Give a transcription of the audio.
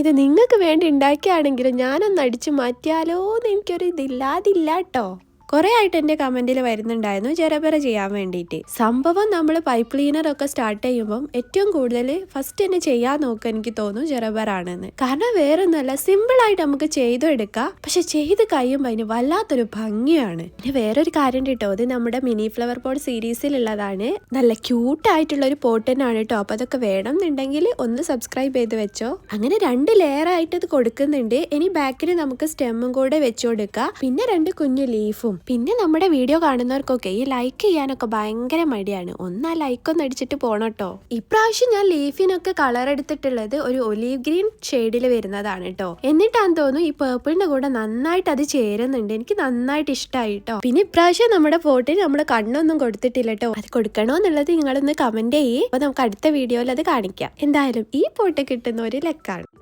ഇത് നിങ്ങൾക്ക് വേണ്ടി ഉണ്ടാക്കിയാണെങ്കിലും ഞാനൊന്ന് അടിച്ചു മാറ്റിയാലോ എന്ന് എനിക്കൊരു ഇതില്ലാതില്ല കേട്ടോ കുറെ ആയിട്ട് എന്റെ കമന്റിൽ വരുന്നുണ്ടായിരുന്നു ജരബറ ചെയ്യാൻ വേണ്ടിയിട്ട്. സംഭവം നമ്മൾ പൈപ്പ് ക്ലീനർ ഒക്കെ സ്റ്റാർട്ട് ചെയ്യുമ്പോൾ ഏറ്റവും കൂടുതൽ ഫസ്റ്റ് തന്നെ ചെയ്യാൻ നോക്കുക എനിക്ക് തോന്നുന്നു ജെറബർ ആണെന്ന് കാരണം വേറെ ഒന്നുമല്ല സിമ്പിൾ ആയിട്ട് നമുക്ക് ചെയ്തു എടുക്കാം. പക്ഷെ ചെയ്ത് കഴിയുമ്പോൾ അതിന് വല്ലാത്തൊരു ഭംഗിയാണ്. പിന്നെ വേറൊരു കാര്യം കേട്ടോ അത് നമ്മുടെ മിനി ഫ്ലവർ പോട്ട് സീരീസിലുള്ളതാണ് നല്ല ക്യൂട്ട് ആയിട്ടുള്ള ഒരു പോട്ട് തന്നെയാണ് കേട്ടോ അപ്പൊ അതൊക്കെ വേണം എന്നുണ്ടെങ്കിൽ ഒന്ന് സബ്സ്ക്രൈബ് ചെയ്ത് വെച്ചോ. അങ്ങനെ രണ്ട് ലെയർ ആയിട്ട് ഇത് കൊടുക്കുന്നുണ്ട്. ഇനി ബാക്കിൽ നമുക്ക് സ്റ്റെമ്മും കൂടെ വെച്ചു പിന്നെ രണ്ട് കുഞ്ഞു ലീഫും പിന്നെ നമ്മുടെ വീഡിയോ കാണുന്നവർക്കൊക്കെ ഈ ലൈക്ക് ചെയ്യാനൊക്കെ ഭയങ്കര മടിയാണ്. ഒന്നാ ഒന്ന് അടിച്ചിട്ട് പോണട്ടോ ഇപ്രാവശ്യം ഞാൻ ലീഫിനൊക്കെ കളർ എടുത്തിട്ടുള്ളത് ഒരു ഒലീവ് ഗ്രീൻ ഷെയ്ഡിൽ വരുന്നതാണ് കേട്ടോ എന്നിട്ടാന്ന് തോന്നുന്നു ഈ പേർപ്പിളിന്റെ കൂടെ നന്നായിട്ട് അത് ചേരുന്നുണ്ട്. എനിക്ക് നന്നായിട്ട് ഇഷ്ടമായി കേട്ടോ പിന്നെ ഇപ്രാവശ്യം നമ്മുടെ ഫോട്ടിൽ നമ്മൾ കണ്ണൊന്നും കൊടുത്തിട്ടില്ല കേട്ടോ അത് കൊടുക്കണോ എന്നുള്ളത് നിങ്ങളൊന്ന് കമന്റ് ചെയ്യേ. അപ്പൊ നമുക്ക് അടുത്ത വീഡിയോയിൽ അത് കാണിക്കാം. എന്തായാലും ഈ പോട്ട് കിട്ടുന്ന ഒരു ലെക്കാണ്.